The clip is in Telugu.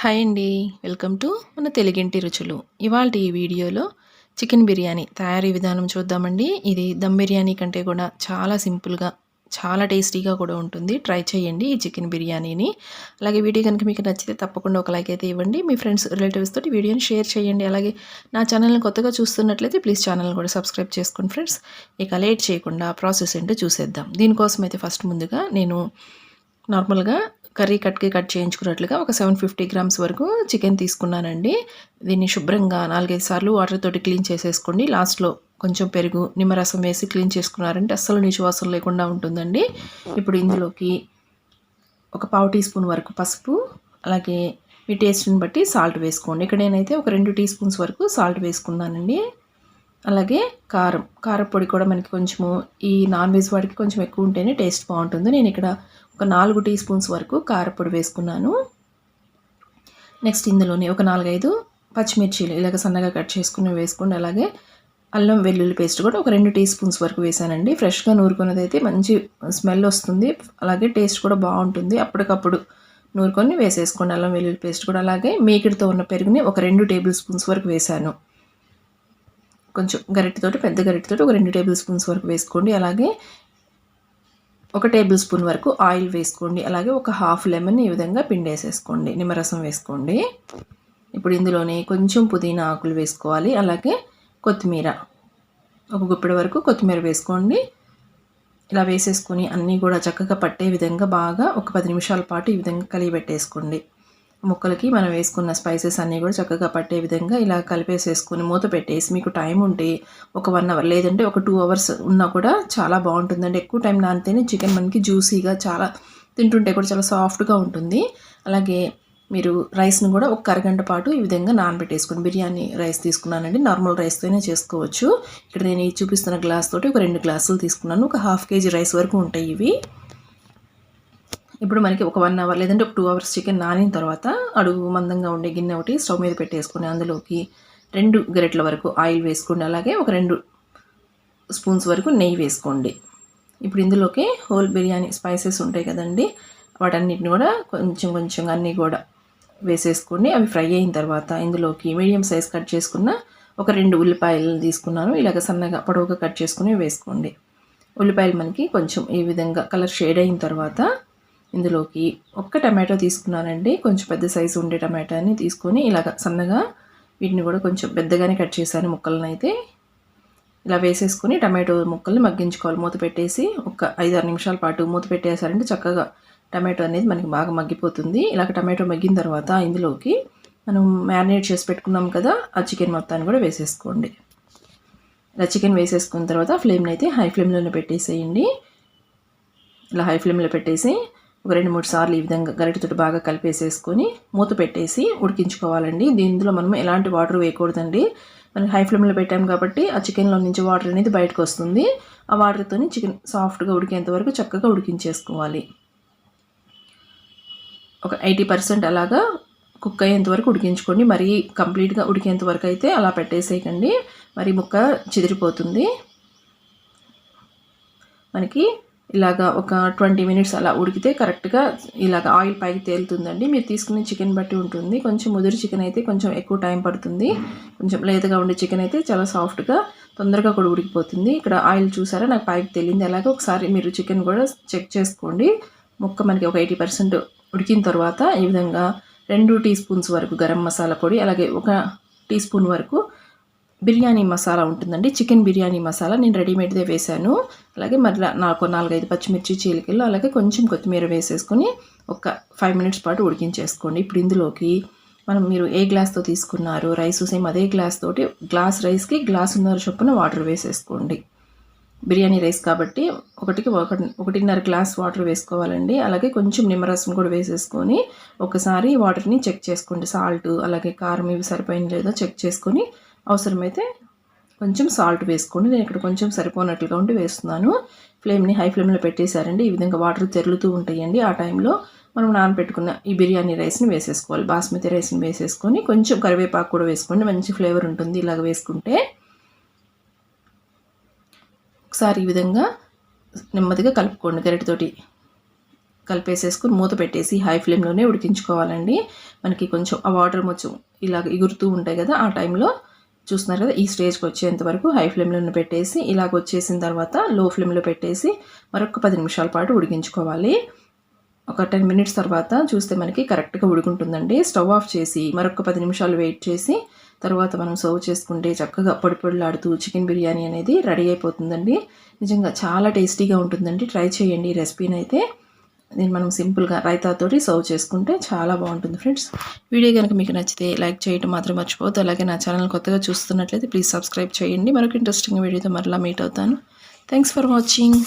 హాయ్ అండి. వెల్కమ్ టు మన తెలుగింటి రుచులు. ఇవాళ ఈ వీడియోలో చికెన్ బిర్యానీ తయారీ విధానం చూద్దామండి. ఇది దమ్ బిర్యానీ కంటే కూడా చాలా సింపుల్గా చాలా టేస్టీగా కూడా ఉంటుంది. ట్రై చేయండి ఈ చికెన్ బిర్యానీని. అలాగే వీడియో కనుక మీకు నచ్చితే తప్పకుండా ఒక లైక్ అయితే ఇవ్వండి. మీ ఫ్రెండ్స్ రిలేటివ్స్ తోటి వీడియోని షేర్ చేయండి. అలాగే నా ఛానల్ని కొత్తగా చూస్తున్నట్లయితే ప్లీజ్ ఛానల్ని కూడా సబ్స్క్రైబ్ చేసుకోండి ఫ్రెండ్స్. ఇక లేట్ చేయకుండా ప్రాసెస్ ఏంటో చూసేద్దాం. దీనికోసం అయితే ఫస్ట్ ముందుగా నేను నార్మల్గా కర్రీ కట్కి కట్ చేయించుకున్నట్లుగా ఒక సెవెన్ ఫిఫ్టీ గ్రామ్స్ వరకు చికెన్ తీసుకున్నానండి. దీన్ని శుభ్రంగా నాలుగైదు సార్లు వాటర్ తోటి క్లీన్ చేసేసుకోండి. లాస్ట్లో కొంచెం పెరుగు నిమ్మరసం వేసి క్లీన్ చేసుకున్నారంటే అస్సలు నిశ్వాసం లేకుండా ఉంటుందండి. ఇప్పుడు ఇందులోకి ఒక పావు టీ స్పూన్ వరకు పసుపు అలాగే మీ టేస్ట్ని బట్టి సాల్ట్ వేసుకోండి. ఇక్కడ నేనైతే ఒక రెండు టీ స్పూన్స్ వరకు సాల్ట్ వేసుకున్నానండి. అలాగే కారం. కారపొడి కూడా మనకి కొంచెము ఈ నాన్ వెజ్ వాడికి కొంచెం ఎక్కువ ఉంటేనే టేస్ట్ బాగుంటుంది. నేను ఇక్కడ ఒక నాలుగు టీ స్పూన్స్ వరకు కారపొడి వేసుకున్నాను. నెక్స్ట్ ఇందులోనే ఒక నాలుగైదు పచ్చిమిర్చీలు ఇలాగ సన్నగా కట్ చేసుకుని వేసుకోండి. అలాగే అల్లం వెల్లుల్లి పేస్ట్ కూడా ఒక రెండు టీ స్పూన్స్ వరకు వేసానండి. ఫ్రెష్గా నూరుకున్నది అయితే మంచి స్మెల్ వస్తుంది. అలాగే టేస్ట్ కూడా బాగుంటుంది. అప్పటికప్పుడు నూరుకొని వేసేసుకోండి అల్లం వెల్లుల్లి పేస్ట్ కూడా. అలాగే మేకిడితో ఉన్న పెరుగుని ఒక రెండు టేబుల్ స్పూన్స్ వరకు వేసాను. కొంచెం గరిటెతోటి పెద్ద గరిటెతోటి ఒక రెండు టేబుల్ స్పూన్స్ వరకు వేసుకోండి. అలాగే ఒక టేబుల్ స్పూన్ వరకు ఆయిల్ వేసుకోండి. అలాగే ఒక హాఫ్ లెమన్ ఈ విధంగా పిండేసేసుకోండి. నిమ్మరసం వేసుకోండి. ఇప్పుడు ఇందులోనే కొంచెం పుదీనా ఆకులు వేసుకోవాలి. అలాగే కొత్తిమీర. ఒక గుప్పిడి వరకు కొత్తిమీర వేసుకోండి. ఇలా వేసేసుకొని అన్నీ కూడా చక్కగా పట్టే విధంగా బాగా ఒక పది నిమిషాల పాటు ఈ విధంగా కలిగి పెట్టేసుకోండి ముక్కలకి మనం వేసుకున్న స్పైసెస్ అన్నీ కూడా చక్కగా పట్టే విధంగా ఇలా కలిపేసేసుకొని మూత పెట్టేసి మీకు టైం ఉంటే ఒక వన్ అవర్ లేదంటే ఒక టూ అవర్స్ ఉన్నా కూడా చాలా బాగుంటుందండి. ఎక్కువ టైం నానితేనే చికెన్ మనకి జ్యూసీగా చాలా తింటుంటే కూడా చాలా సాఫ్ట్గా ఉంటుంది. అలాగే మీరు రైస్ను కూడా ఒక అరగంట పాటు ఈ విధంగా నానబెట్టేసుకోండి. బిర్యానీ రైస్ తీసుకున్నానండి. నార్మల్ రైస్తోనే చేసుకోవచ్చు. ఇక్కడ నేను చూపిస్తున్న గ్లాస్ తోటి ఒక రెండు గ్లాసులు తీసుకున్నాను. ఒక హాఫ్ కేజీ రైస్ వరకు ఉంటాయి ఇవి. ఇప్పుడు మనకి ఒక వన్ అవర్ లేదంటే ఒక టూ అవర్స్ చికెన్ నానిన తర్వాత అడుగు మందంగా ఉండే గిన్నె ఒకటి స్టవ్ మీద పెట్టేసుకుని అందులోకి రెండు గరిటెల వరకు ఆయిల్ వేసుకోండి. అలాగే ఒక రెండు స్పూన్స్ వరకు నెయ్యి వేసుకోండి. ఇప్పుడు ఇందులోకి హోల్ బిర్యానీ స్పైసెస్ ఉంటాయి కదండి. వాటన్నిటిని కూడా కొంచెం కొంచెం అన్నీ కూడా వేసేసుకోండి. అవి ఫ్రై అయిన తర్వాత ఇందులోకి మీడియం సైజ్ కట్ చేసుకున్న ఒక రెండు ఉల్లిపాయలు తీసుకున్నాను. ఇలాగ సన్నగా పొడవుగా కట్ చేసుకుని వేసుకోండి. ఉల్లిపాయలు మనకి కొంచెం ఈ విధంగా కలర్ షేడ్ అయిన తర్వాత ఇందులోకి ఒక్క టమాటో తీసుకున్నానండి. కొంచెం పెద్ద సైజు ఉండే టమాటాని తీసుకొని ఇలాగ సన్నగా వీటిని కూడా కొంచెం పెద్దగానే కట్ చేశాను ముక్కలను అయితే ఇలా వేసేసుకొని టమాటో ముక్కల్ని మగ్గించుకోవాలి. మూత పెట్టేసి ఒక ఐదారు నిమిషాల పాటు మూత పెట్టేసారంటే చక్కగా టమాటో అనేది మనకి బాగా మగ్గిపోతుంది. ఇలాగ టమాటో మగ్గిన తర్వాత ఇందులోకి మనం మ్యారినేట్ చేసి పెట్టుకున్నాం కదా ఆ చికెన్ మొత్తాన్ని కూడా వేసేసుకోండి. ఇలా చికెన్ వేసేసుకున్న తర్వాత ఫ్లేమ్ని అయితే హై ఫ్లేమ్లోనే పెట్టేసేయండి. ఇలా హై ఫ్లేమ్లో పెట్టేసి ఒక రెండు మూడు సార్లు ఈ విధంగా గరిటెతో బాగా కలిపేసేసుకొని మూత పెట్టేసి ఉడికించుకోవాలండి. దీనిలో మనం ఎలాంటి వాటర్ వేయకూడదండి. మనం హై ఫ్లేమ్లో పెట్టాం కాబట్టి ఆ చికెన్లో నుంచి వాటర్ అనేది బయటకు వస్తుంది. ఆ వాటర్తో చికెన్ సాఫ్ట్గా ఉడికేంత వరకు చక్కగా ఉడికించేసుకోవాలి. ఒక ఎయిటీ పర్సెంట్ అలాగా కుక్ అయ్యేంత వరకు ఉడికించుకోండి. మరీ కంప్లీట్గా ఉడికేంత వరకు అయితే అలా పెట్టేసేయకండి. మరి ముక్క చెదిరిపోతుంది. మనకి ఇలాగా ఒక ట్వంటీ మినిట్స్ అలా ఉడికితే కరెక్ట్గా ఇలాగ ఆయిల్ పైకి తేలుతుందండి. మీరు తీసుకునే చికెన్ బట్టి ఉంటుంది. కొంచెం ముదురు చికెన్ అయితే కొంచెం ఎక్కువ టైం పడుతుంది. కొంచెం లేతగా ఉండే చికెన్ అయితే చాలా సాఫ్ట్గా తొందరగా కూడా ఉడికిపోతుంది. ఇక్కడ ఆయిల్ చూసారా? నాకు పైకి తేలింది. అలాగే ఒకసారి మీరు చికెన్ కూడా చెక్ చేసుకోండి. ముక్క మనకి ఒక ఎయిటీ పర్సెంట్ ఉడికిన తర్వాత ఈ విధంగా రెండు టీ స్పూన్స్ వరకు గరం మసాలా పొడి అలాగే ఒక టీ స్పూన్ వరకు బిర్యానీ మసాలా ఉంటుందండి. చికెన్ బిర్యానీ మసాలా నేను రెడీమేడ్దే వేశాను. అలాగే మళ్ళీ నాకు నాలుగైదు పచ్చిమిర్చి చీలికలు అలాగే కొంచెం కొత్తిమీర వేసేసుకొని ఒక ఫైవ్ మినిట్స్ పాటు ఉడికించేసుకోండి. ఇప్పుడు ఇందులోకి మనం మీరు ఏ గ్లాస్తో తీసుకున్నారు? రైస్ సేమ్ అదే గ్లాస్ తోటి గ్లాస్ రైస్కి గ్లాస్ ఉన్నర చొప్పున వాటర్ వేసేసుకోండి. బిర్యానీ రైస్ కాబట్టి ఒకటికి ఒక ఒకటిన్నర గ్లాస్ వాటర్ వేసుకోవాలండి. అలాగే కొంచెం నిమ్మరసం కూడా వేసేసుకొని ఒకసారి వాటర్ని చెక్ చేసుకోండి. సాల్ట్ అలాగే కారం ఇవి సరిపోయిన లేదో చెక్ చేసుకొని అవసరమైతే కొంచెం సాల్ట్ వేసుకోండి నేను ఇక్కడ కొంచెం సరిపోనట్లుగా ఉండి వేస్తున్నాను. ఫ్లేమ్ని హై ఫ్లేమ్లో పెట్టేశారండి. ఈ విధంగా వాటర్ తెరులుతూ ఉంటాయండి. ఆ టైంలో మనం నానబెట్టుకున్న ఈ బిర్యానీ రైస్ని వేసేసుకోవాలి. బాస్మతి రైస్ని వేసేసుకొని కొంచెం కరివేపాకు కూడా వేసుకోండి. మంచి ఫ్లేవర్ ఉంటుంది ఇలాగ వేసుకుంటే. ఒకసారి ఈ విధంగా నెమ్మదిగా కలుపుకోండి. గరిటతోటి కలిపేసేసుకుని మూత పెట్టేసి హై ఫ్లేమ్లోనే ఉడికించుకోవాలండి. మనకి కొంచెం ఆ వాటర్ కొంచెం ఇలాగ ఎగురుతూ ఉంటాయి కదా ఆ టైంలో చూస్తున్నారు కదా ఈ స్టేజ్కి వచ్చేంత వరకు హై ఫ్లేమ్లో పెట్టేసి ఇలాగ వచ్చేసిన తర్వాత లో ఫ్లేమ్లో పెట్టేసి మరొక పది నిమిషాల పాటు ఉడికించుకోవాలి. ఒక టెన్ మినిట్స్ తర్వాత చూస్తే మనకి కరెక్ట్గా ఉడుకుంటుందండి. స్టవ్ ఆఫ్ చేసి మరొక పది నిమిషాలు వెయిట్ చేసి తర్వాత మనం సర్వ్ చేసుకుంటే చక్కగా పొడి పొడిలాడుతూ చికెన్ బిర్యానీ అనేది రెడీ అయిపోతుందండి. నిజంగా చాలా టేస్టీగా ఉంటుందండి. ట్రై చేయండి ఈ రెసిపీని అయితే. దీన్ని మనం సింపుల్గా రైతాతోటి సర్వ్ చేసుకుంటే చాలా బాగుంటుంది ఫ్రెండ్స్. వీడియో కనుక మీకు నచ్చితే లైక్ చేయడం మాత్రం మర్చిపోవద్దు. అలాగే నా ఛానల్ కొత్తగా చూస్తున్నట్లయితే ప్లీజ్ సబ్స్క్రైబ్ చేయండి. మరొక ఇంట్రెస్టింగ్ వీడియోతో మరలా మీట్ అవుతాను. Thanks for watching.